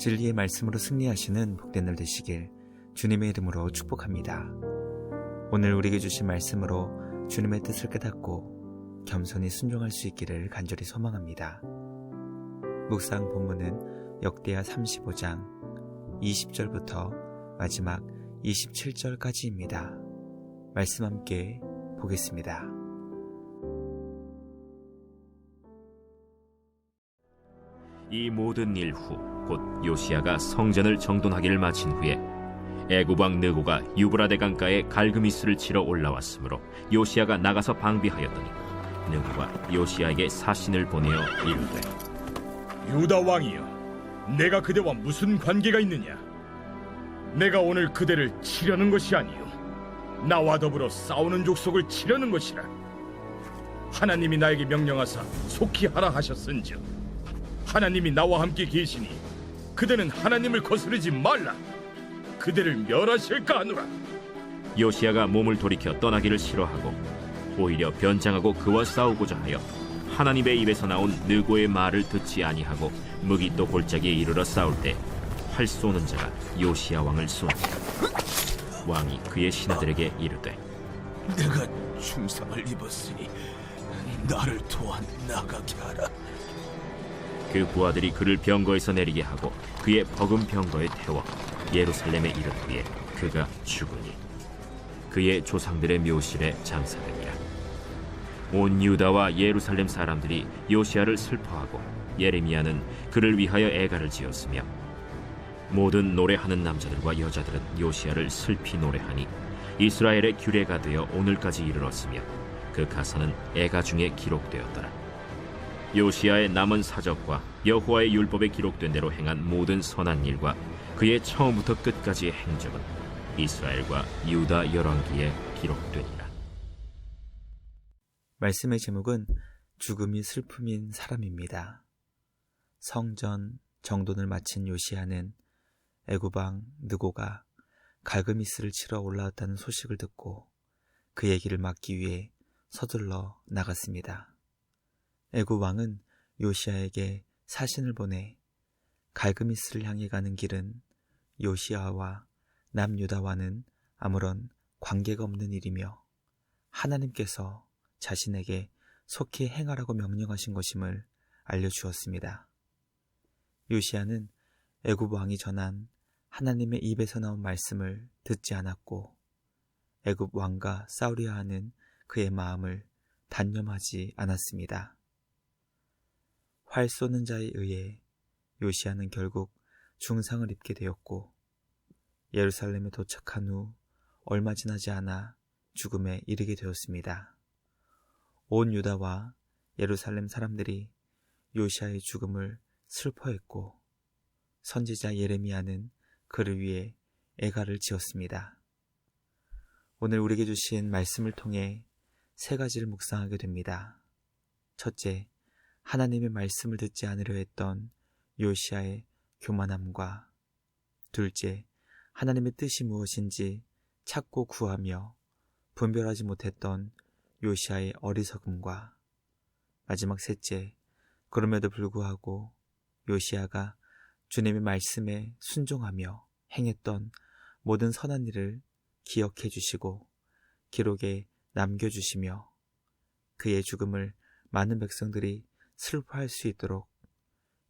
진리의 말씀으로 승리하시는 복된 날 되시길 주님의 이름으로 축복합니다. 오늘 우리에게 주신 말씀으로 주님의 뜻을 깨닫고 겸손히 순종할 수 있기를 간절히 소망합니다. 묵상 본문은 역대하 35장 20절부터 마지막 27절까지입니다. 말씀 함께 보겠습니다. 이 모든 일 후 곧 요시아가 성전을 정돈하기를 마친 후에 애굽 왕 느고가 유브라데 강가에 갈그미스를 치러 올라왔으므로 요시아가 나가서 방비하였더니 느고가 요시아에게 사신을 보내어 이르되 유다 왕이여, 내가 그대와 무슨 관계가 있느냐? 내가 오늘 그대를 치려는 것이 아니요, 나와 더불어 싸우는 족속을 치려는 것이라. 하나님이 나에게 명령하사 속히 하라 하셨은즉, 하나님이 나와 함께 계시니 그대는 하나님을 거스르지 말라. 그대를 멸하실까 하노라. 요시아가 몸을 돌이켜 떠나기를 싫어하고 오히려 변장하고 그와 싸우고자 하여 하나님의 입에서 나온 느고의 말을 듣지 아니하고 무기또 골짜기에 이르러 싸울 때 활 쏘는 자가 요시아 왕을 쏘니라 왕이 그의 신하들에게 이르되 내가 충상을 입었으니 나를 또한 나가게 하라. 그 부하들이 그를 병거에서 내리게 하고 그의 버금 병거에 태워 예루살렘에 이른 후에 그가 죽으니 그의 조상들의 묘실에 장사되니라. 온 유다와 예루살렘 사람들이 요시아를 슬퍼하고 예레미야는 그를 위하여 애가를 지었으며 모든 노래하는 남자들과 여자들은 요시아를 슬피 노래하니 이스라엘의 규례가 되어 오늘까지 이르렀으며 그 가사는 애가 중에 기록되었더라 요시아의 남은 사적과 여호와의 율법에 기록된 대로 행한 모든 선한 일과 그의 처음부터 끝까지의 행적은 이스라엘과 유다 열왕기에 기록되니라. 말씀의 제목은 죽음이 슬픔인 사람입니다. 성전 정돈을 마친 요시아는 애구방 느고가 갈그미스를 치러 올라왔다는 소식을 듣고 그 얘기를 막기 위해 서둘러 나갔습니다. 애굽 왕은 요시아에게 사신을 보내 갈그미스를 향해 가는 길은 요시아와 남유다와는 아무런 관계가 없는 일이며 하나님께서 자신에게 속히 행하라고 명령하신 것임을 알려주었습니다. 요시아는 애굽 왕이 전한 하나님의 입에서 나온 말씀을 듣지 않았고 애굽 왕과 싸우려 하는 그의 마음을 단념하지 않았습니다. 활 쏘는 자에 의해 요시아는 결국 중상을 입게 되었고 예루살렘에 도착한 후 얼마 지나지 않아 죽음에 이르게 되었습니다. 온 유다와 예루살렘 사람들이 요시아의 죽음을 슬퍼했고 선지자 예레미야는 그를 위해 애가를 지었습니다. 오늘 우리에게 주신 말씀을 통해 세 가지를 묵상하게 됩니다. 첫째, 하나님의 말씀을 듣지 않으려 했던 요시아의 교만함과 둘째, 하나님의 뜻이 무엇인지 찾고 구하며 분별하지 못했던 요시아의 어리석음과 마지막 셋째, 그럼에도 불구하고 요시아가 주님의 말씀에 순종하며 행했던 모든 선한 일을 기억해 주시고 기록에 남겨 주시며 그의 죽음을 많은 백성들이 슬퍼할 수 있도록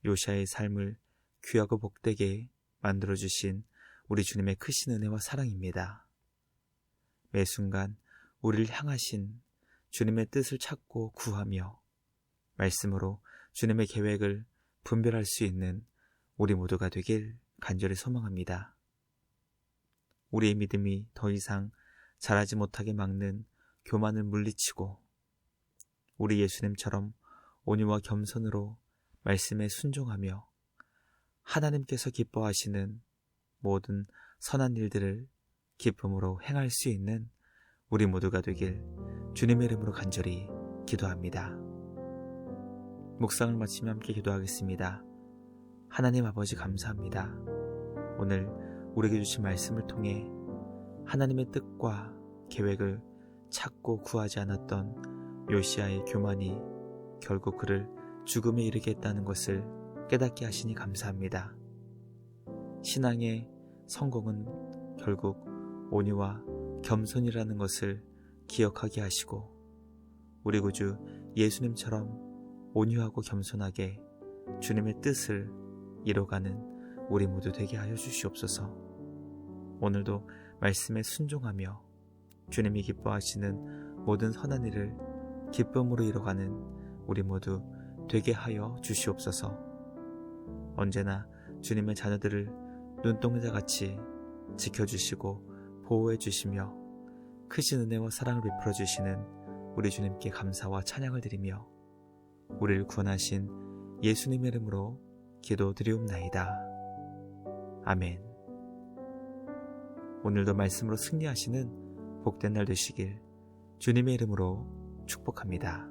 요시아의 삶을 귀하고 복되게 만들어 주신 우리 주님의 크신 은혜와 사랑입니다. 매 순간 우리를 향하신 주님의 뜻을 찾고 구하며 말씀으로 주님의 계획을 분별할 수 있는 우리 모두가 되길 간절히 소망합니다. 우리의 믿음이 더 이상 자라지 못하게 막는 교만을 물리치고 우리 예수님처럼 온유와 겸손으로 말씀에 순종하며 하나님께서 기뻐하시는 모든 선한 일들을 기쁨으로 행할 수 있는 우리 모두가 되길 주님의 이름으로 간절히 기도합니다. 묵상을 마치며 함께 기도하겠습니다. 하나님 아버지 감사합니다. 오늘 우리에게 주신 말씀을 통해 하나님의 뜻과 계획을 찾고 구하지 않았던 요시아의 교만이 결국 그를 죽음에 이르게 했다는 것을 깨닫게 하시니 감사합니다. 신앙의 성공은 결국 온유와 겸손이라는 것을 기억하게 하시고 우리 구주 예수님처럼 온유하고 겸손하게 주님의 뜻을 이뤄가는 우리 모두 되게 하여 주시옵소서. 오늘도 말씀에 순종하며 주님이 기뻐하시는 모든 선한 일을 기쁨으로 이뤄가는 우리 모두 되게 하여 주시옵소서. 언제나 주님의 자녀들을 눈동자 같이 지켜주시고 보호해 주시며 크신 은혜와 사랑을 베풀어 주시는 우리 주님께 감사와 찬양을 드리며 우리를 구원하신 예수님의 이름으로 기도드리옵나이다. 아멘. 오늘도 말씀으로 승리하시는 복된 날 되시길 주님의 이름으로 축복합니다.